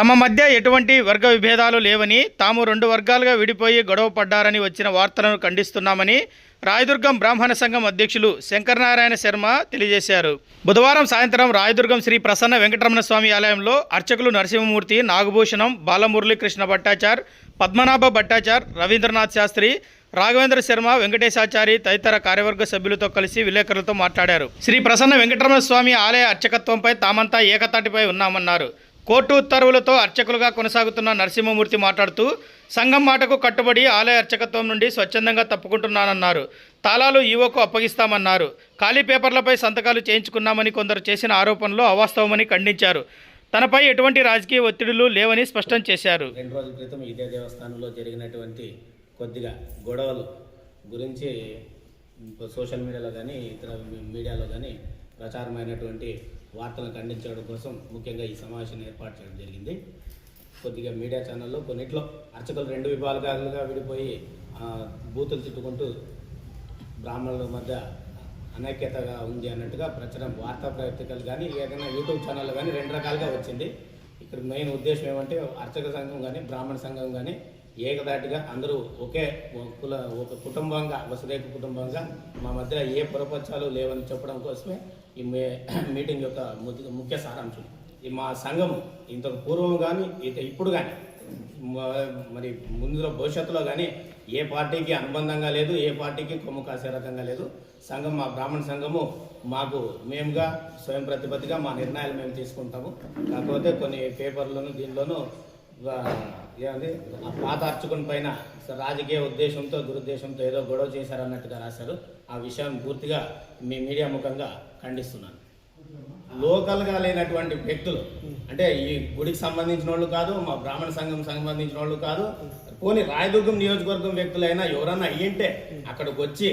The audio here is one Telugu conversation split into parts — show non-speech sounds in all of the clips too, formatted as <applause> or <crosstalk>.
తమ మధ్య ఎటువంటి వర్గ విభేదాలు లేవని తాము రెండు వర్గాలుగా విడిపోయి గొడవ పడ్డారని వచ్చిన వార్తలను ఖండిస్తున్నామని రాయదుర్గం బ్రాహ్మణ సంఘం అధ్యక్షులు శంకరనారాయణ శర్మ తెలియజేశారు. బుధవారం సాయంత్రం రాయదుర్గం శ్రీ ప్రసన్న వెంకటరమణ స్వామి ఆలయంలో అర్చకులు నరసింహమూర్తి నాగభూషణం బాలమురళీకృష్ణ భట్టాచార్ పద్మనాభ భట్టాచార్ రవీంద్రనాథ్ శాస్త్రి రాఘవేంద్ర శర్మ వెంకటేశాచారి తదితర కార్యవర్గ సభ్యులతో కలిసి విలేకరులతో మాట్లాడారు. శ్రీ ప్రసన్న వెంకటరమణ స్వామి ఆలయ అర్చకత్వంపై తామంతా ఏకతాటిపై ఉన్నామన్నారు. కోర్టు ఉత్తర్వులతో అర్చకులుగా కొనసాగుతున్న నరసింహమూర్తి మాట్లాడుతూ సంఘం మాటకు కట్టుబడి ఆలయ అర్చకత్వం నుండి స్వచ్ఛందంగా తప్పుకుంటున్నానన్నారు. తాళాలు ఈవోకు అప్పగిస్తామన్నారు. ఖాళీ పేపర్లపై సంతకాలు చేయించుకున్నామని కొందరు చేసిన ఆరోపణలు అవాస్తవమని ఖండించారు. తనపై ఎటువంటి రాజకీయ ఒత్తిడులు లేవని స్పష్టం చేశారు. రెండు రోజుల క్రితం ఇదే దేవస్థానంలో జరిగినటువంటి కొద్దిగా గొడవలు గురించి సోషల్ మీడియాలో కానీ ఇతర మీడియాలో కానీ ప్రచారమైనటువంటి వార్తలను ఖండించడం కోసం ముఖ్యంగా ఈ సమావేశాన్ని ఏర్పాటు చేయడం జరిగింది. కొద్దిగా మీడియా ఛానల్లో కొన్నిట్లో అర్చకులు రెండు విభాగాలుగా విడిపోయి బూతులు తిట్టుకుంటూ బ్రాహ్మణుల మధ్య అనైక్యతగా ఉంది అన్నట్టుగా ప్రచారం వార్తా పత్రికలు కానీ ఏదైనా యూట్యూబ్ ఛానల్ కానీ రెండు రకాలుగా వచ్చింది. ఇక్కడ మెయిన్ ఉద్దేశం ఏమంటే అర్చక సంఘం కానీ బ్రాహ్మణ సంఘం కానీ ఏకదాటిగా అందరూ ఒకే ఒక కుల ఒక కుటుంబంగా వసుదైక కుటుంబంగా మా మధ్య ఏ పొరపచ్చాలు లేవని చెప్పడం కోసమే ఈ మే <clears throat> మీటింగ్ యొక్క ముఖ్య- ముఖ్య సారాంశం. ఈ మా సంఘం ఇంతకు పూర్వం కానీ ఇక ఇప్పుడు కానీ మరి ముందులో భవిష్యత్తులో కానీ ఏ పార్టీకి అనుబంధంగా లేదు ఏ పార్టీకి కొమ్ము కాసే రకంగా లేదు. సంఘం మా బ్రాహ్మణ సంఘము మాకు మేముగా స్వయం ప్రతిపత్తిగా మా నిర్ణయాలు మేము తీసుకుంటాము. కాకపోతే కొన్ని పేపర్లను దీనిలోనూ ఏమంది పాత అర్చకుని పైన రాజకీయ ఉద్దేశంతో దురుద్దేశంతో ఏదో గొడవ చేశారన్నట్టుగా రాశారు. ఆ విషయాన్ని పూర్తిగా మీ మీడియా ముఖంగా ఖండిస్తున్నాను. లోకల్గా లేనటువంటి వ్యక్తులు అంటే ఈ గుడికి సంబంధించిన వాళ్ళు కాదు మా బ్రాహ్మణ సంఘం సంబంధించిన వాళ్ళు కాదు పోనీ రాయదుర్గం నియోజకవర్గం వ్యక్తులైనా ఎవరన్నా అయ్యింటే అక్కడికి వచ్చి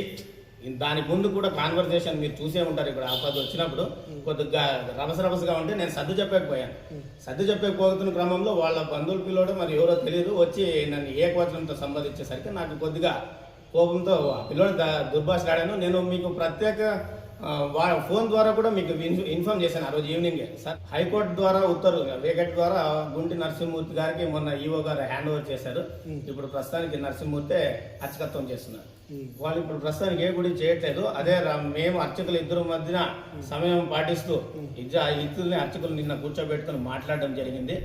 దానికి ముందు కూడా కాన్వర్జేషన్ మీరు చూసే ఉంటారు. ఇక్కడ ఆపద వచ్చినప్పుడు కొద్దిగా రభస రభసగా ఉంటే నేను సర్దు చెప్పకపోయాను. సర్దు చెప్పకపోతున్న క్రమంలో వాళ్ళ బంధువులు పిల్లడు మరి ఎవరో తెలియదు. వచ్చి నన్ను ఏకవచనంతో సంబంధించేసరికి నాకు కొద్దిగా కోపంతో పిల్లోడు దుర్భాషలాడాను నేను మీకు ప్రత్యేక ఫోన్ ద్వారా కూడా మీకు ఇన్- ఇన్ఫార్మ్ చేశాను ఆ రోజు ఈవినింగ్. సార్ హైకోర్టు ద్వారా ఉత్తర్వు వేగట్ ద్వారా గుంటి నరసింహమూర్తి గారికి మొన్న ఈవో గారు హ్యాండ్ ఓవర్ చేశారు. ఇప్పుడు ప్రస్తుతానికి నరసింహమూర్తి అర్చకత్వం చేస్తున్నారు. వాళ్ళు ఇప్పుడు ప్రస్తుతానికి ఏ గుడి చేయట్లేదు. అదే మేము అర్చకులు ఇద్దరు మధ్యన సమయం పాటిస్తూ ఇద్దరిని అర్చకులు నిన్న కూర్చోబెట్టుకుని మాట్లాడడం జరిగింది.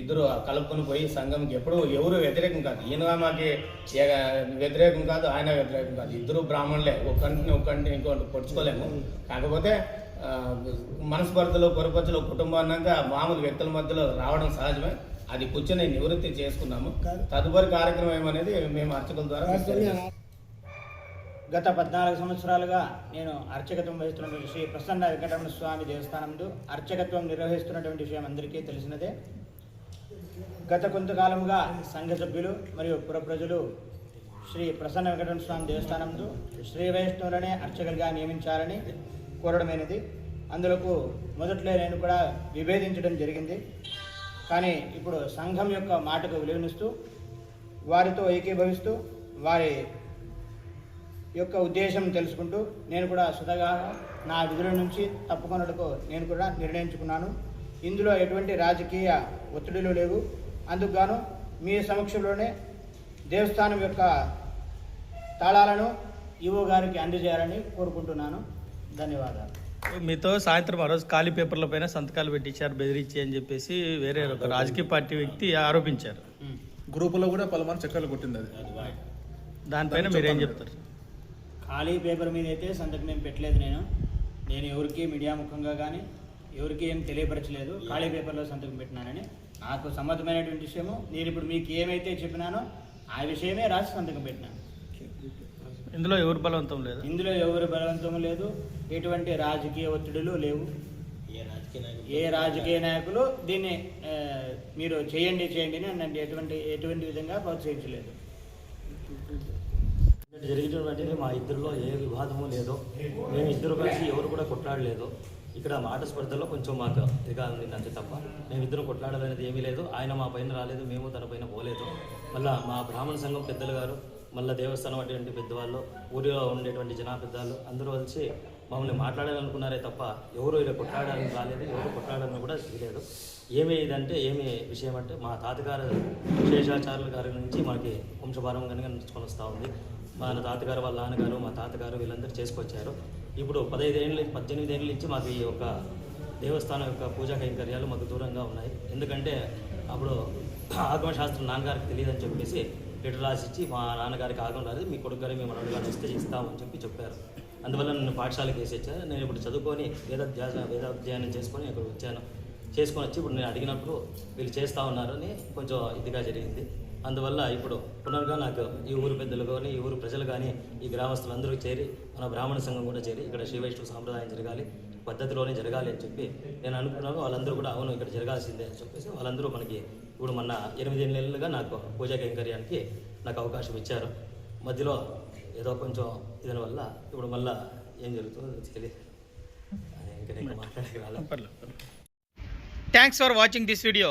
ఇద్దరు కలుపుకొని పోయి సంఘంకి ఎప్పుడు ఎవరు వ్యతిరేకం కాదు. ఈయన మాకి వ్యతిరేకం కాదు ఆయన వ్యతిరేకం కాదు. ఇద్దరు బ్రాహ్మణులే. ఒకరిని ఒకరిని ఇంకోటి పొడుచుకోలేము. కాకపోతే మనస్పర్ధలు పొరపచ్చులు కుటుంబం అన్నాక మామూలు వ్యక్తుల మధ్యలో రావడం సహజమే. అది కూర్చొని నివృత్తి చేసుకున్నాము. తదుపరి కార్యక్రమం ఏమనేది మేము అర్చకుల ద్వారా. గత పద్నాలుగు సంవత్సరాలుగా నేను అర్చకత్వం వహిస్తున్నటువంటి శ్రీ ప్రసన్న వెంకటరమణ స్వామి దేవస్థానంలో అర్చకత్వం నిర్వహిస్తున్నటువంటి విషయం అందరికీ తెలిసినదే. గత కొంతకాలముగా సంఘ సభ్యులు మరియు పుర ప్రజలు శ్రీ ప్రసన్న వెంకటరమణ స్వామి దేవస్థానంలో శ్రీ వైష్ణవులనే అర్చకులుగా నియమించాలని కోరడమైనది. అందులకు మొదట్లో నేను కూడా విభేదించడం జరిగింది. కానీ ఇప్పుడు సంఘం యొక్క మాటకు విలువనిస్తూ వారితో ఏకీభవిస్తూ వారి యొక్క ఉద్దేశం తెలుసుకుంటూ నేను కూడా సుధగా నా విధుల నుంచి తప్పుకొనటకు నేను కూడా నిర్ణయించుకున్నాను. ఇందులో ఎటువంటి రాజకీయ ఒత్తిడిలు లేవు. అందుకు గాను మీ సమక్షంలోనే దేవస్థానం యొక్క తాళాలను ఈవో గారికి అందజేయాలని కోరుకుంటున్నాను. ధన్యవాదాలు. మీతో సాయంత్రం ఆ రోజు ఖాళీ పేపర్ల పైన సంతకాలు పెట్టించారు బెదిరించి అని చెప్పేసి వేరే ఒక రాజకీయ పార్టీ వ్యక్తి ఆరోపించారు. గ్రూపులో కూడా పలుమారు చక్కర్లు కొట్టింది అది. దానిపైన మీరేం చెప్తారు? ఖాళీ పేపర్ మీద అయితే సంతకం ఏం పెట్టలేదు నేను. నేను ఎవరికి మీడియా ముఖంగా కానీ ఎవరికి ఏం తెలియపరచలేదు. ఖాళీ పేపర్లో సంతకం పెట్టినానని. నాకు సమ్మతమైనటువంటి విషయము నేను ఇప్పుడు మీకు ఏమైతే చెప్పినానో ఆ విషయమే రాసి సంతకం పెట్టినాను. ఇందులో ఎవరు బలవంతం లేదు? ఇందులో ఎవరి బలవంతము లేదు? ఎటువంటి రాజకీయ ఒత్తిడులు లేవు. ఏ రాజకీయ నాయకుడు ఏ రాజకీయ నాయకులు దీన్ని మీరు చేయండి చేయండి అని ఎటువంటి ఎటువంటి విధంగా ప్రోత్సహించలేదు. జరిగినటువంటిది మా ఇద్దరిలో ఏ వివాదము లేదో మేము ఇద్దరు కలిసి ఎవరు కూడా కొట్లాడలేదు. ఇక్కడ మాట స్పర్ధలో కొంచెం మాకు ఇదిగా ఉంది అంతే తప్ప మేమిద్దరం కొట్లాడాలనేది ఏమీ లేదు. ఆయన మా పైన రాలేదు మేము తన పైన పోలేదు. మళ్ళీ మా బ్రాహ్మణ సంఘం పెద్దలు గారు మళ్ళీ దేవస్థానం అటువంటి పెద్దవాళ్ళు ఊరిలో ఉండేటువంటి జనా పెద్దవాళ్ళు అందరూ కలిసి మమ్మల్ని మాట్లాడాలనుకున్నారే తప్ప ఎవరు ఇలా కొట్లాడాలని రాలేదు ఎవరు కొట్లాడాలని కూడా తెలియలేదు. ఏమి ఇదంటే ఏమి విషయం అంటే మా తాతగారు శేషాచార్యుల గారి నుంచి మనకి వంశపారం కనుక నడుచుకొని వస్తూ ఉంది. మా తాతగారు వాళ్ళ నాన్నగారు మా తాతగారు వీళ్ళందరూ చేసుకొచ్చారు. ఇప్పుడు పదహైదు ఏళ్ళ పద్దెనిమిది ఏళ్ళ నుంచి మాకు ఈ యొక్క దేవస్థానం యొక్క పూజా కైంకర్యాలు మాకు దూరంగా ఉన్నాయి. ఎందుకంటే అప్పుడు ఆగమశాస్త్రం నాన్నగారికి తెలియదని చెప్పేసి లెటర్ రాసిచ్చి మా నాన్నగారికి ఆగం రాదు మీ కొడుకు గారు మేము మనగారు వస్తే ఇస్తామని చెప్పి చెప్పారు. అందువల్ల నన్ను పాఠశాలకు వేసి వచ్చాను నేను ఇప్పుడు చదువుకొని వేదాధ్యాస వేదాధ్యయనం చేసుకొని ఇక్కడ వచ్చాను. చేసుకొని వచ్చి ఇప్పుడు నేను అడిగినప్పుడు వీళ్ళు చేస్తూ ఉన్నారని కొంచెం ఇదిగా జరిగింది. అందువల్ల ఇప్పుడు పునర్గా నాకు ఈ ఊరు పెద్దలు కానీ ఈ ఊరు ప్రజలు కానీ ఈ గ్రామస్తులందరూ చేరి మన బ్రాహ్మణ సంఘం కూడా చేరి ఇక్కడ శ్రీ వైష్ణవ సాంప్రదాయం జరగాలి పద్ధతిలోనే జరగాలి అని చెప్పి నేను అనుకున్నాను. వాళ్ళందరూ కూడా అవును ఇక్కడ జరగాల్సిందే అని చెప్పేసి వాళ్ళందరూ మనకి ఇప్పుడు మొన్న ఎనిమిది నెలలుగా నాకు పూజా కైంకర్యానికి నాకు అవకాశం ఇచ్చారు. మధ్యలో ఏదో కొంచెం ఇదని వల్ల ఇప్పుడు మళ్ళా ఏం జరుగుతుందో తెలియదు. ఇంకా నేను మాట్లాడక thanks for watching this video